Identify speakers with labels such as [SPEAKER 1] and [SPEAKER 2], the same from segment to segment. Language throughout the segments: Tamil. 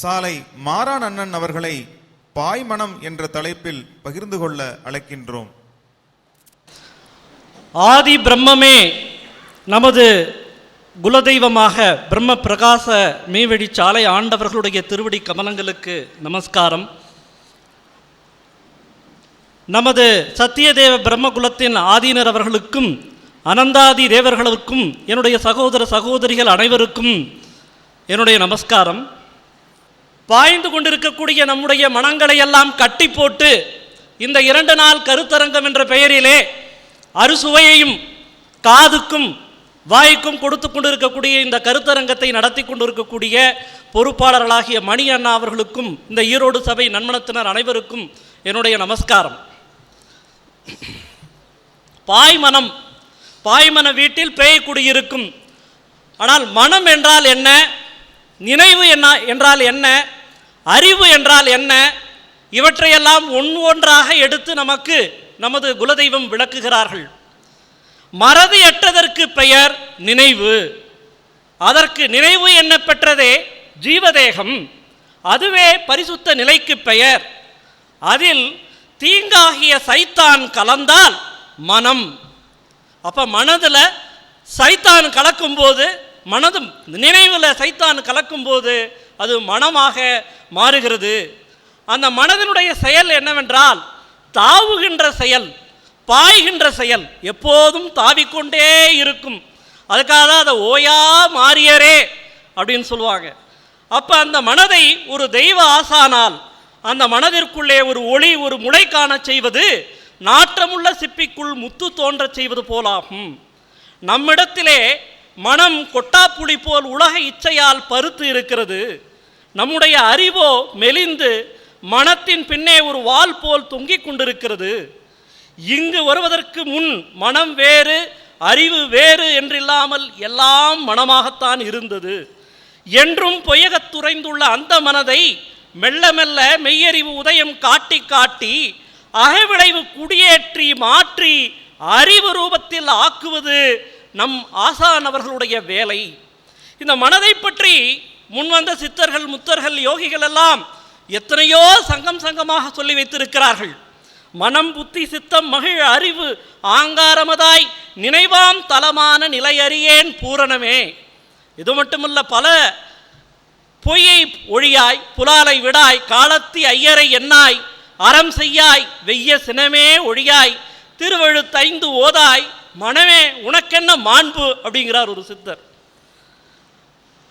[SPEAKER 1] சாலை மாறான் அண்ணன் அவர்களை பாய்மனம் என்ற தலைப்பில் பகிர்ந்து கொள்ள அழைக்கின்றோம்.
[SPEAKER 2] ஆதி பிரம்மமே நமது குலதெய்வமாக பிரம்ம பிரகாச மீவெடி சாலை ஆண்டவர்களுடைய திருவடி கமலங்களுக்கு நமஸ்காரம். நமது சத்தியதேவ பிரம்மகுலத்தின் ஆதீனர் அவர்களுக்கும் அனந்தாதி தேவர்களுக்கும் என்னுடைய சகோதர சகோதரிகள் அனைவருக்கும் என்னுடைய நமஸ்காரம். பாய்ந்து கொண்டிருக்கக்கூடிய நம்முடைய மனங்களை எல்லாம் கட்டி போட்டு இந்த இரண்டு நாள் கருத்தரங்கம் என்ற பெயரிலே அறுசுவையையும் காதுக்கும் வாய்க்கும் கொடுத்து கொண்டிருக்கக்கூடிய இந்த கருத்தரங்கத்தை நடத்தி கொண்டிருக்கக்கூடிய பொறுப்பாளர்களாகிய மணி அண்ணா அவர்களுக்கும் இந்த ஈரோடு சபை நன்மணத்தினர் அனைவருக்கும் என்னுடைய நமஸ்காரம். பாய்மனம் பாய்மன வீட்டில் பேய் குடியிருக்கும் ஆனால் மனம் என்றால் என்ன? நினைவு என்ன என்றால் என்ன? அறிவு என்றால் என்ன? இவற்றையெல்லாம் ஒன் ஒன்றாக எடுத்து நமக்கு நமது குலதெய்வம் விளக்குகிறார்கள். மறதி எட்டதற்கு பெயர் நினைவு. அதற்கு நினைவு என்ன பெற்றதே? ஜீவதேகம். அதுவே பரிசுத்த நிலைக்கு பெயர். அதில் தீங்காகிய சைத்தான் கலந்தால் மனம். அப்போ மனதில் சைத்தான் கலக்கும்போது மனதும் நினைவில் சைத்தான் கலக்கும்போது அது மனமாக மாறுகிறது. அந்த மனதினுடைய செயல் என்னவென்றால் தாவுகின்ற செயல் பாய்கின்ற செயல் எப்போதும் தாவிக்கொண்டே இருக்கும். அதுக்காக தான் அதை ஓயா மாறியரே அப்படின்னு சொல்லுவாங்க. அப்போ அந்த மனதை ஒரு தெய்வ ஆசானால் அந்த மனதிற்குள்ளே ஒரு ஒளி ஒரு முளை காணச் செய்வது நாற்றமுள்ள சிப்பிக்குள் முத்து தோன்றச் செய்வது போலாகும். நம்மிடத்திலே மனம் கொட்டாப்புளி போல் உலக இச்சையால் பருத்து இருக்கிறது. நம்முடைய அறிவோ மெலிந்து மனத்தின் பின்னே ஒரு வால் போல் தொங்கிக் கொண்டிருக்கிறது. இங்கு வருவதற்கு முன் மனம் வேறு அறிவு வேறு என்றில்லாமல் எல்லாம் மனமாகத்தான் இருந்தது. என்றும் பொய்யகத் துறைந்துள்ள அந்த மனதை மெல்ல மெல்ல மெய்யறிவு உதயம் காட்டி காட்டி அகவிளைவு குடியேற்றி மாற்றி அறிவு ரூபத்தில் ஆக்குவது நம் ஆசான் அவர்களுடைய வேலை. இந்த மனதை பற்றி முன்வந்த சித்தர்கள் முத்தர்கள் யோகிகள் எல்லாம் எத்தனையோ சங்கம் சங்கமாக சொல்லி வைத்திருக்கிறார்கள். மனம் புத்தி சித்தம் மகிழ் அறிவு ஆங்காரமதாய் நினைவாம் தலமான நிலையறியேன் பூரணமே. இது மட்டுமல்ல பல பொய்யை ஒழியாய் புலாலை விடாய் காலத்தி ஐயரை எண்ணாய் அறம் செய்யாய் வெய்ய சினமே ஒழியாய் திருவழுத்தைந்து ஓதாய் மனமே உனக்கென்ன மாண்பு? அப்படிங்கிறார் ஒரு சித்தர்.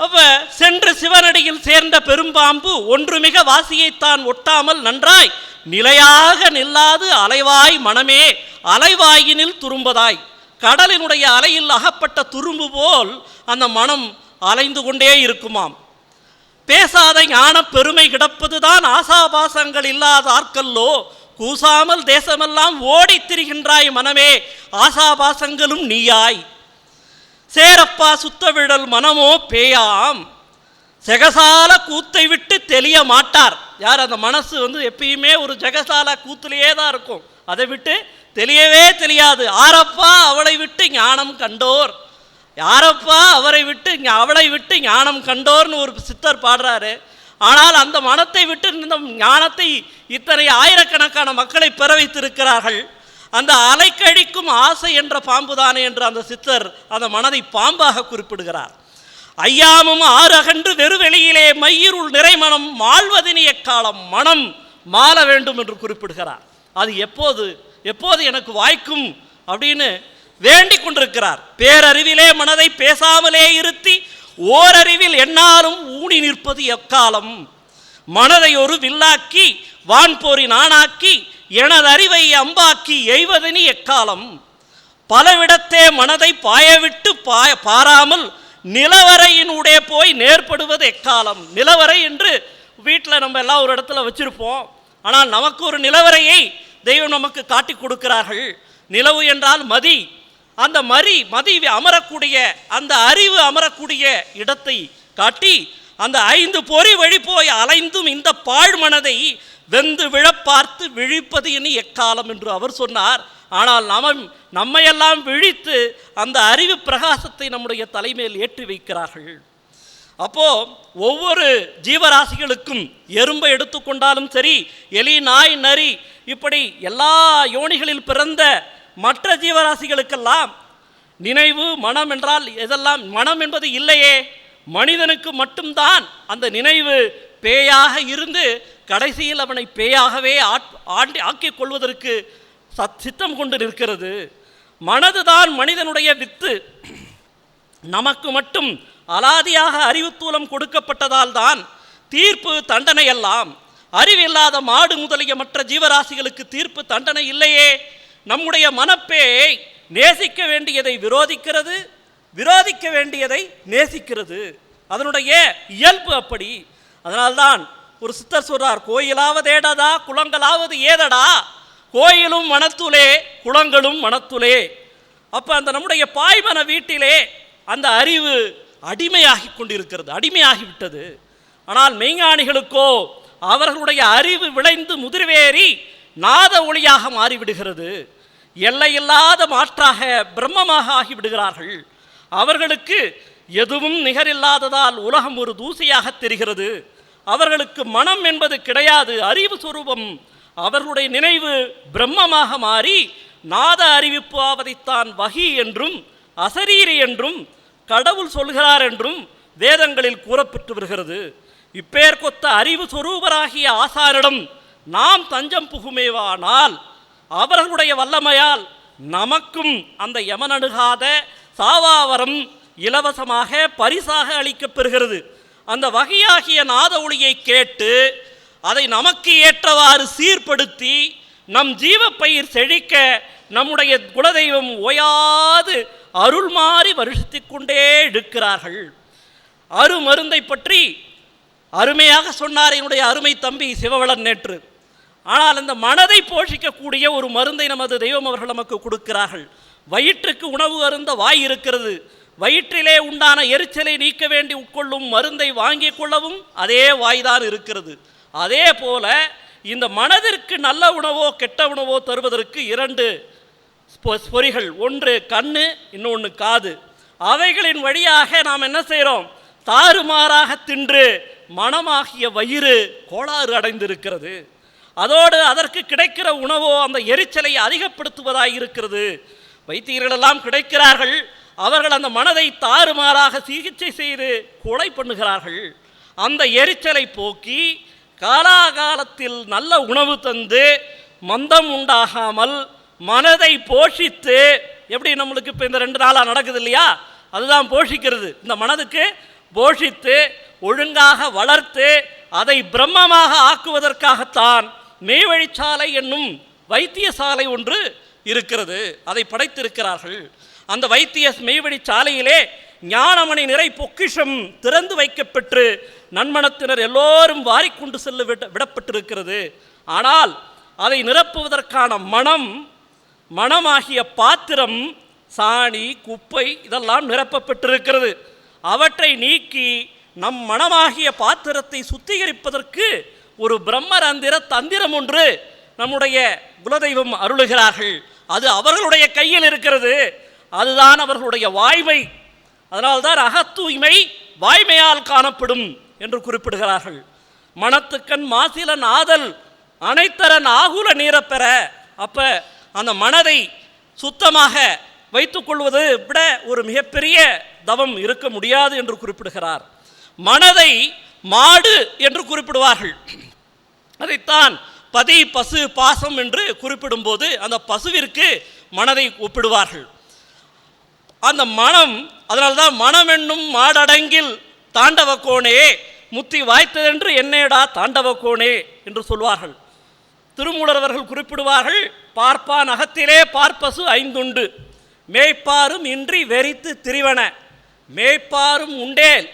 [SPEAKER 2] அப்ப சென்று சிவனடியில் சேர்ந்த பெரும்பாம்பு ஒன்றுமிக வாசியைத்தான் ஒட்டாமல் நன்றாய். நிலையாக நில்லாது அலைவாய் மனமே அலைவாயினில் துரும்பதாய் கடலினுடைய அலையில் அகப்பட்ட துரும்பு போல் அந்த மனம் அலைந்து கொண்டே இருக்குமாம். பேசாத ஞான பெருமை கிடப்பதுதான் ஆசாபாசங்கள் இல்லாத ஆட்கல்லோ கூசாமல் தேசமெல்லாம் ஓடித் திரிகின்றாய் மனமே ஆசாபாசங்களும் நீயாய். சேரப்பா சுத்தவிடல் மனமோ பேயாம். ஜெகசால கூத்தை விட்டு தெளிய மாட்டார். யார் அந்த மனசு வந்து எப்பயுமே ஒரு ஜெகசால கூத்துலேயே தான் இருக்கும். அதை விட்டு தெளியவே தெரியாது. ஆரப்பா அவளை விட்டு ஞானம் கண்டோர். யாரப்பா அவரை விட்டு அவளை விட்டு ஞானம் கண்டோர்னு ஒரு சித்தர் பாடுறாரு. ஆனால் அந்த மனத்தை விட்டு இந்த ஞானத்தை இத்தனை ஆயிரக்கணக்கான மக்களை பெற வைத்திருக்கிறார்கள் அந்த அலைக்கழிக்கும் ஆசை என்ற பாம்புதானே என்று அந்த சித்தர் அந்த மனதை பாம்பாக குறிப்பிடுகிறார். ஐயாமும் ஆறு அகன்று வெறுவெளியிலே மையிருள் நிறைமணம் மாழ்வதினிய காலம் மனம் மாற வேண்டும் என்று குறிப்பிடுகிறார். அது எப்போது எப்போது எனக்கு வாய்க்கும் அப்படின்னு வேண்டிக் கொண்டிருக்கிறார். பேரறிவிலே மனதை பேசாமலே இருத்தி ஓரறிவில் எந்நாளும் ஊனி நிற்பது எக்காலம்? மனதை ஒரு வில்லாக்கி வான்போரி நானாக்கி எனது அறிவை அம்பாக்கி எய்வதனி எக்காலம்? பலவிடத்தே மனதை பாயவிட்டு பாய பாராமல் நிலவரையினுடைய போய் நேர்படுவது எக்காலம்? நிலவரை என்று வீட்டில் நம்ம எல்லாம் ஒரு இடத்துல வச்சுருப்போம். ஆனால் நமக்கு ஒரு நிலவரையை தெய்வம் நமக்கு காட்டி கொடுக்கிறார்கள். நிலவு என்றால் மதி. அந்த மரி மதி அமரக்கூடிய அந்த அறிவு அமரக்கூடிய இடத்தை காட்டி அந்த ஐந்து பொறி வழி போய் அலைந்தும் இந்த பாழ்மனதை வெந்து விழப்பார்த்து விழிப்பது இனி எக்காலம் என்று அவர் சொன்னார். ஆனால் நம்ம நம்மையெல்லாம் விழித்து அந்த அறிவு பிரகாசத்தை நம்முடைய தலைமையில் ஏற்றி வைக்கிறார்கள். அப்போ ஒவ்வொரு ஜீவராசிகளுக்கும் எறும்பை எடுத்துக்கொண்டாலும் சரி எலி நாய் நரி இப்படி எல்லா யோனிகளில் பிறந்த மற்ற ஜீவராசிகளுக்கெல்லாம் நினைவு மனம் என்றால் எதெல்லாம்? மனம் என்பது இல்லையே. மனிதனுக்கு மட்டும்தான் அந்த நினைவு பேயாக இருந்து கடைசியில் அவனை பேயாகவே ஆட்- ஆண்டி ஆக்கிக் கொள்வதற்கு சத் சித்தம் கொண்டு நிற்கிறது. மனதுதான் மனிதனுடைய வித்து. நமக்கு மட்டும் அலாதியாக அறிவுத்தூலம் கொடுக்கப்பட்டதால் தான் தீர்ப்பு தண்டனை எல்லாம். அறிவில்லாத மாடு முதலிய மற்ற ஜீவராசிகளுக்கு தீர்ப்பு தண்டனை இல்லையே. நம்முடைய மனப்பேய் நேசிக்க வேண்டியதை விரோதிக்கிறது. விரோதிக்க வேண்டியதை நேசிக்கிறது. அதனுடைய இயல்பு அப்படி. அதனால்தான் ஒரு சித்தர் சொல்றார் கோயிலாவது ஏடதா குளங்களாவது ஏதடா? கோயிலும் மனத்துலே குளங்களும் மனத்துலே அப்போ அந்த நம்முடைய பாய்மன வீட்டிலே அந்த அறிவு அடிமையாகி கொண்டிருக்கிறது அடிமையாகிவிட்டது. ஆனால் மெய்ஞானிகளுக்கோ அவர்களுடைய அறிவு விளைந்து முதிர்வேறி நாத ஒளியாக மாறிவிடுகிறது. எல்லையில்லாத மாற்றாக பிரம்மமாக ஆகிவிடுகிறார்கள். அவர்களுக்கு எதுவும் நிகரில்லாததால் உலகம் ஒரு தூசியாக தெரிகிறது. அவர்களுக்கு மனம் என்பது கிடையாது அறிவு சுரூபம். அவர்களுடைய நினைவு பிரம்மமாக மாறி நாத அறிவிப்பு ஆவதைத்தான் வகி என்றும் அசரீரி என்றும் கடவுள் சொல்கிறார் என்றும் வேதங்களில் கூறப்பட்டு வருகிறது. இப்பேர் கொத்த அறிவு சொரூபராகிய ஆசாரிடம் நாம் தஞ்சம் புகுமேவானால் அவர்களுடைய வல்லமையால் நமக்கும் அந்த யமனணுகாத சாவாவரம் இலவசமாக பரிசாக அளிக்கப் பெறுகிறது அந்த வகையாகிய நாத ஒளியை கேட்டு அதை நமக்கு ஏற்றவாறு சீர்படுத்தி நம் ஜீவப்பயிர் செழிக்க நம்முடைய குலதெய்வம் ஓயாது அருள் மாறி வருஷத்திக் கொண்டே இருக்கிறார்கள் அருமருந்தை பற்றி அருமையாக சொன்னார் என்னுடைய அருமை தம்பி சிவவளன் நேற்று. ஆனால் அந்த மனதை போஷிக்கக்கூடிய ஒரு மருந்தை நமது தெய்வம் அவர்கள் நமக்கு கொடுக்கிறார்கள். வயிற்றுக்கு உணவு அருந்த வாய் இருக்கிறது. வயிற்றிலே உண்டான எரிச்சலை நீக்க வேண்டி உட்கொள்ளும் மருந்தை வாங்கிக் கொள்ளவும் அதே வாய்தான் இருக்கிறது. அதே போல இந்த மனதிற்கு நல்ல உணவோ கெட்ட உணவோ தருவதற்கு இரண்டு ஸ்பொ- பொறிகள். ஒன்று கண்ணு இன்னொன்று காது. அவைகளின் வழியாக நாம் என்ன செய்கிறோம் தாறுமாறாக தின்று மனமாகிய வயிறு கோளாறு அடைந்திருக்கிறது. அதோடு அதற்கு கிடைக்கிற உணவோ அந்த எரிச்சலை அதிகப்படுத்துவதாக இருக்கிறது. வைத்தியர்களெல்லாம் கிடைக்கிறார்கள். அவர்கள் அந்த மனதை தாறுமாறாக சிகிச்சை செய்து கொலை பண்ணுகிறார்கள். அந்த எரிச்சலை போக்கி காலாகாலத்தில் நல்ல உணவு தந்து மந்தம் உண்டாகாமல் மனதை போஷித்து எப்படி நம்மளுக்கு இப்போ இந்த ரெண்டு நாளாக நடக்குது இல்லையா? அதுதான் போஷிக்கிறது. இந்த மனதுக்கு போஷித்து ஒழுங்காக வளர்த்து அதை பிரம்மமாக ஆக்குவதற்காகத்தான் மெய்வழிச்சாலை என்னும் வைத்தியசாலை ஒன்று இருக்கிறது. அதை படைத்திருக்கிறார்கள். அந்த வைத்திய மெய்வழி சாலையிலே ஞானமணி நிறை பொக்கிஷம் திறந்து வைக்கப்பெற்று நன்மணத்தினர் எல்லோரும் வாரிக்கொண்டு செல்ல விட விடப்பட்டிருக்கிறது. ஆனால் அதை நிரப்புவதற்கான மனம் மனமாகிய பாத்திரம் சாணி குப்பை இதெல்லாம் நிரப்பப்பட்டிருக்கிறது. அவற்றை நீக்கி நம் மனமாகிய பாத்திரத்தை சுத்திகரிப்பதற்கு ஒரு பிரம்மரந்திர தந்திரம் ஒன்று நம்முடைய குலதெய்வம் அருளுகிறார்கள். அது அவர்களுடைய கையில் இருக்கிறது. அதுதான் அவர்களுடைய வாய்மை. அதனால்தான் அகத்தூய்மை வாய்மையால் காணப்படும் என்று குறிப்பிடுகிறார்கள். மனத்துக்கண் மாசிலன் ஆதல் அனைத்தரன் ஆகுல நீரப்பெற அப்ப அந்த மனதை சுத்தமாக வைத்துக்கொள்வது விட ஒரு மிகப்பெரிய தவம் இருக்க முடியாது என்று குறிப்பிடுகிறார். மனதை மாடு என்று குறிப்பிடுவார்கள். அதைத்தான் பதி பசு பாசம் என்று குறிப்பிடும்போது அந்த பசுவிற்கு மனதை ஒப்பிடுவார்கள். அந்த மனம் அதனால்தான் மனம் என்னும் மாடடங்கில் தாண்டவ கோணே முத்தி வாய்த்ததென்று என்னேடா தாண்டவ கோணே என்று சொல்வார்கள். திருமூலரவர்கள் குறிப்பிடுவார்கள் பார்ப்பான் அகத்திலே பார்ப்பசு ஐந்துண்டு மேய்ப்பாரும் இன்றி வெறித்து திரிவன மேய்ப்பாரும் உண்டேன்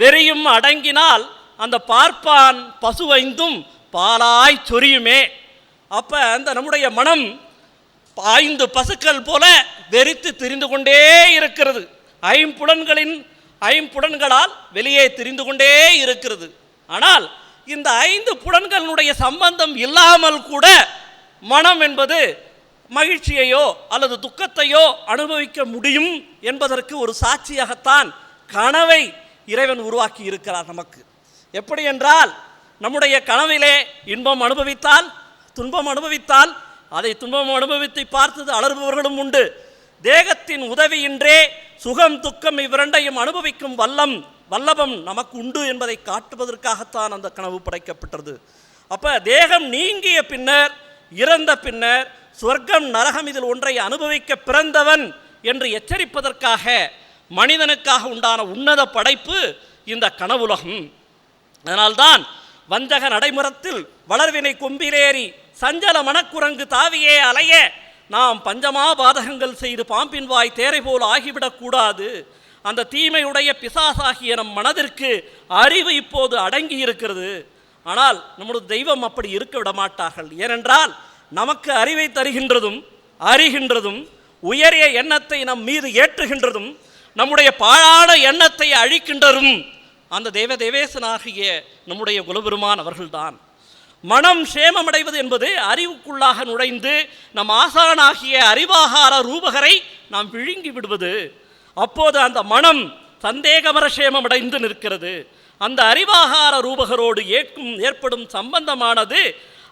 [SPEAKER 2] வெறியும் அடங்கினால் அந்த பார்ப்பான் பசுவைந்தும் பாலாய் சொரியுமே. அப்போ அந்த நம்முடைய மனம் ஐந்து பசுக்கள் போல வெறித்து திரிந்து கொண்டே இருக்கிறது. ஐம்புலன்களின் ஐம்புலன்களால் வெளியே திரிந்து கொண்டே இருக்கிறது. ஆனால் இந்த ஐந்து புடன்களினுடைய சம்பந்தம் இல்லாமல் கூட மனம் என்பது மகிழ்ச்சியையோ அல்லது துக்கத்தையோ அனுபவிக்க முடியும் என்பதற்கு ஒரு சாட்சியாகத்தான் கனவை இறைவன் உருவாக்கி இருக்கிறார் நமக்கு. எப்படி என்றால் நம்முடைய கனவிலே இன்பம் அனுபவித்தால் துன்பம் அனுபவித்தால் அதை துன்பம் அனுபவித்து பார்த்தது அலறுபவர்களும் உண்டு. தேகத்தின் உதவியின்றே சுகம் துக்கம் இவ்விரண்டையும் அனுபவிக்கும் வல்லம் வல்லபம் நமக்கு உண்டு என்பதை காட்டுவதற்காகத்தான் அந்த கனவு படைக்கப்பட்டது. அப்ப தேகம் நீங்கிய பின்னர் இறந்த பின்னர் சொர்க்கம் நரகம் இதில் ஒன்றை அனுபவிக்க பிறந்தவன் என்று எச்சரிப்பதற்காக மனிதனுக்காக உண்டான உன்னத படைப்பு இந்த கனவுலகம். அதனால்தான் வஞ்சக நடைமுறத்தில் வளர்வினை கொம்பிலேறி சஞ்சல மனக்குரங்கு தாவியே அலைய நாம் பஞ்சமா பாதகங்கள் செய்து பாம்பின் வாய் தேரை போல் ஆகிவிடக்கூடாது அந்த தீமையுடைய பிசாசாகிய நம் மனதிற்கு அறிவு இப்போது அடங்கி இருக்கிறது. ஆனால் நம்முடைய தெய்வம் அப்படி இருக்க விட மாட்டார்கள் ஏனென்றால் நமக்கு அறிவை தருகின்றதும் அறிகின்றதும் உயரிய எண்ணத்தை நம் மீது ஏற்றுகின்றதும் நம்முடைய பாழான எண்ணத்தை அழிக்கின்றரும் அந்த தேவ தேவேசனாகிய நம்முடைய குலபெருமான் அவர்கள்தான். மனம் சேமமடைவது என்பது அறிவுக்குள்ளாக நுழைந்து நம் ஆசானாகிய அறிவாகார ரூபகரை நாம் விழுங்கி விடுவது. அப்போது அந்த மனம் சந்தேகமர சேமமடைந்து நிற்கிறது. அந்த அறிவாகார ரூபகரோடு ஏற்கும் ஏற்படும் சம்பந்தமானது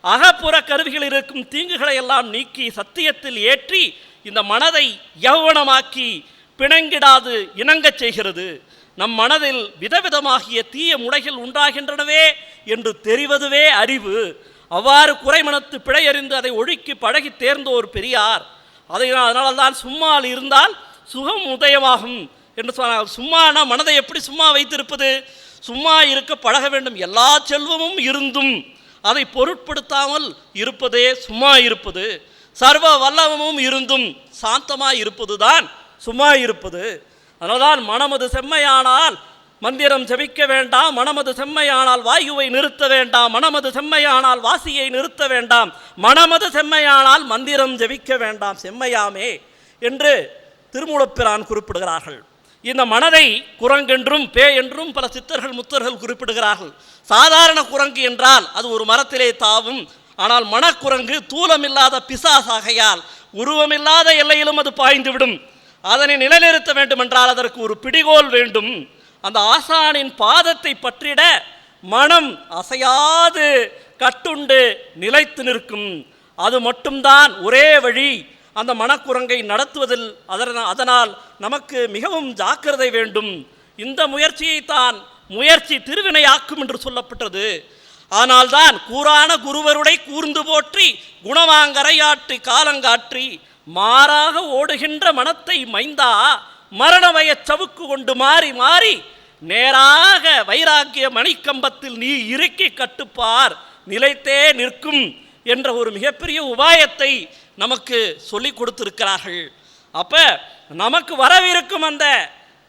[SPEAKER 2] அகப்புற கருவிகளில் இருக்கும் தீங்குகளை எல்லாம் நீக்கி சத்தியத்தில் ஏற்றி இந்த மனதை யௌவனமாக்கி பிணங்கிடாது இணங்கச் செய்கிறது. நம் மனதில் விதவிதமாகிய தீய முடைகள் உண்டாகின்றனவே என்று தெரிவதுவே அறிவு. அவ்வாறு குறைமனத்து பிழையறிந்து அதை ஒழுக்கி பழகி தேர்ந்தோர் பெரியார். அதை அதனால் தான் சும்மா இருந்தால் சுகம் உதயமாகும் என்று சொன்னார். சும்மானா மனதை எப்படி சும்மா வைத்திருப்பது? சும்மா இருக்க பழக வேண்டும். எல்லா செல்வமும் இருந்தும் அதை பொருட்படுத்தாமல் இருப்பதே சும்மா இருப்பது. சர்வ வல்லவமும் இருந்தும் சாந்தமாக இருப்பதுதான் சும்மா இருப்பது. அதனால்தான் மனமது செம்மையானால் மந்திரம் ஜெபிக்க வேண்டாம் மனமது செம்மையானால் வாயுவை நிறுத்த வேண்டாம் மனமது செம்மையானால் வாசியை நிறுத்த வேண்டாம் மனமது செம்மையானால் மந்திரம் ஜெபிக்க வேண்டாம் செம்மையாமே என்று திருமூலப்பிரான் குறிப்பிடுகிறார்கள். இந்த மனதை குரங்கென்றும் பே என்றும் பல சித்தர்கள் முத்தர்கள் குறிப்பிடுகிறார்கள். சாதாரண குரங்கு என்றால் அது ஒரு மரத்திலே தாவும் ஆனால் மனக்குரங்கு தூலமில்லாத பிசாசாகையால் உருவமில்லாத எல்லையிலும் அது பாய்ந்துவிடும். அதனை நிலைநிறுத்த வேண்டுமென்றால் அதற்கு ஒரு பிடிகோல் வேண்டும். அந்த ஆசானின் பாதத்தை பற்றிட மனம் அசையாது கட்டுண்டு நிலைத்து நிற்கும். அது மட்டும்தான் ஒரே வழி. அந்த மனக்குரங்கை நடத்துவதில் அதன அதனால் நமக்கு மிகவும் ஜாக்கிரதை வேண்டும். இந்த முயற்சியைத்தான் முயற்சி திருவினையாக்கும் என்று சொல்லப்பட்டது. ஆனால்தான் கூறான குருவருடை கூர்ந்து போற்றி குணமாங்கரையாற்றி காலங்காற்றி மாறாக ஓடுகின்ற மனத்தை மைந்தா மரணமய சவுக்கு கொண்டு மாறி மாறி நேராக வைராக்கிய மணிக்கம்பத்தில் நீ இறுக்கி கட்டுப்பார் நிலைத்தே நிற்கும் என்ற ஒரு மிகப்பெரிய உபாயத்தை நமக்கு சொல்லிக் கொடுத்திருக்கிறார்கள். அப்ப நமக்கு வரவிருக்கும் அந்த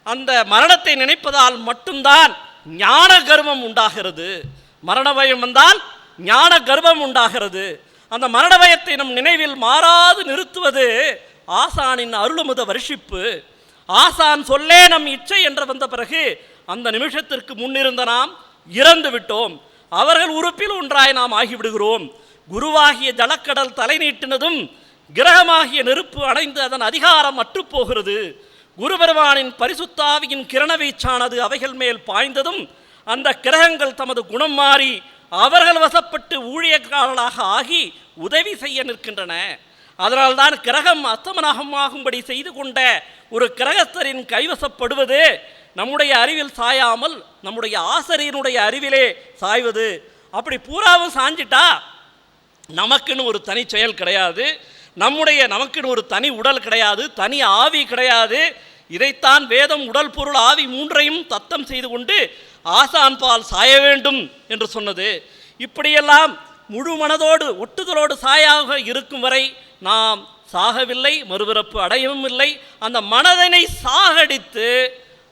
[SPEAKER 2] அந்த மரணத்தை நினைப்பதால் மட்டும்தான் ஞான கர்வம் உண்டாகிறது. மரண பயம் வந்தால் ஞான கர்வம் உண்டாகிறது. அந்த மரண பயத்தை நம் நினைவில் மாறாது நிறுத்துவது ஆசானின் அருளுமுத வருஷிப்பு. ஆசான் சொல்லே நம் இச்சை என்று வந்த பிறகு அந்த நிமிஷத்திற்கு முன்னிருந்த நாம் இறந்து விட்டோம். அவர்கள் உறுப்பில் ஒன்றாய் நாம் ஆகிவிடுகிறோம். குருவாகிய ஜலக்கடல் தலை நீட்டினதும் கிரகமாகிய நெருப்பு அடைந்து அதன் அதிகாரம் அற்றுப்போகிறது குருபெருமானின் பரிசுத்தாவியின் கிரண வீச்சானது அவைகள் மேல் பாய்ந்ததும் அந்த கிரகங்கள் தமது குணம் மாறி அவர்கள் வசப்பட்டு ஊழியக்காரர்களாக ஆகி உதவி செய்ய நிற்கின்றன. அதனால்தான் கிரகம் அஸ்தமனாகமாகும்படி செய்து கொண்ட ஒரு கிரகஸ்தரின் கைவசப்படுவது நம்முடைய அறிவில் சாயாமல் நம்முடைய ஆசிரியனுடைய அறிவிலே சாய்வது. அப்படி பூராவும் சாஞ்சிட்டா நமக்குன்னு ஒரு தனி செயல் கிடையாது. நம்முடைய நமக்குன்னு ஒரு தனி உடல் கிடையாது. தனி ஆவி கிடையாது. இதைத்தான் வேதம் உடல் பொருள் ஆவி மூன்றையும் தத்தம் செய்து கொண்டு ஆசான் பால் சாய வேண்டும் என்று சொன்னது. இப்படியெல்லாம் முழு மனதோடு ஒட்டுதலோடு சாயாக இருக்கும் வரை நாம் சாகவில்லை மறுபிறப்பு அடையவும் இல்லை. அந்த மனதனை சாகடித்து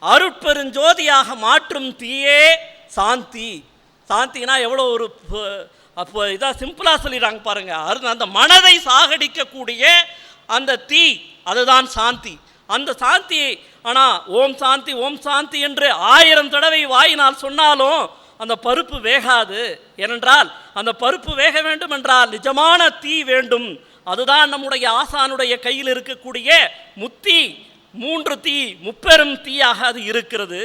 [SPEAKER 2] அருட்பெருஞ்சோதியாக மாற்றும் தீயே சாந்தி. சாந்தினா எவ்வளோ ஒரு அப்போ இதாக சிம்பிளாக சொல்லிடுறாங்க பாருங்கள் அது அந்த மனதை சாகடிக்கக்கூடிய அந்த தீ அதுதான் சாந்தி. அந்த சாந்தி ஆனால் ஓம் சாந்தி ஓம் சாந்தி என்று ஆயிரம் தடவை வாயினால் சொன்னாலும் அந்த பருப்பு வேகாது. ஏனென்றால் அந்த பருப்பு வேக வேண்டும் என்றால் நிஜமான தீ வேண்டும். அதுதான் நம்முடைய ஆசானுடைய கையில் இருக்கக்கூடிய முத்தி. மூன்று தீ முப்பெரும் தீயாக அது இருக்கிறது.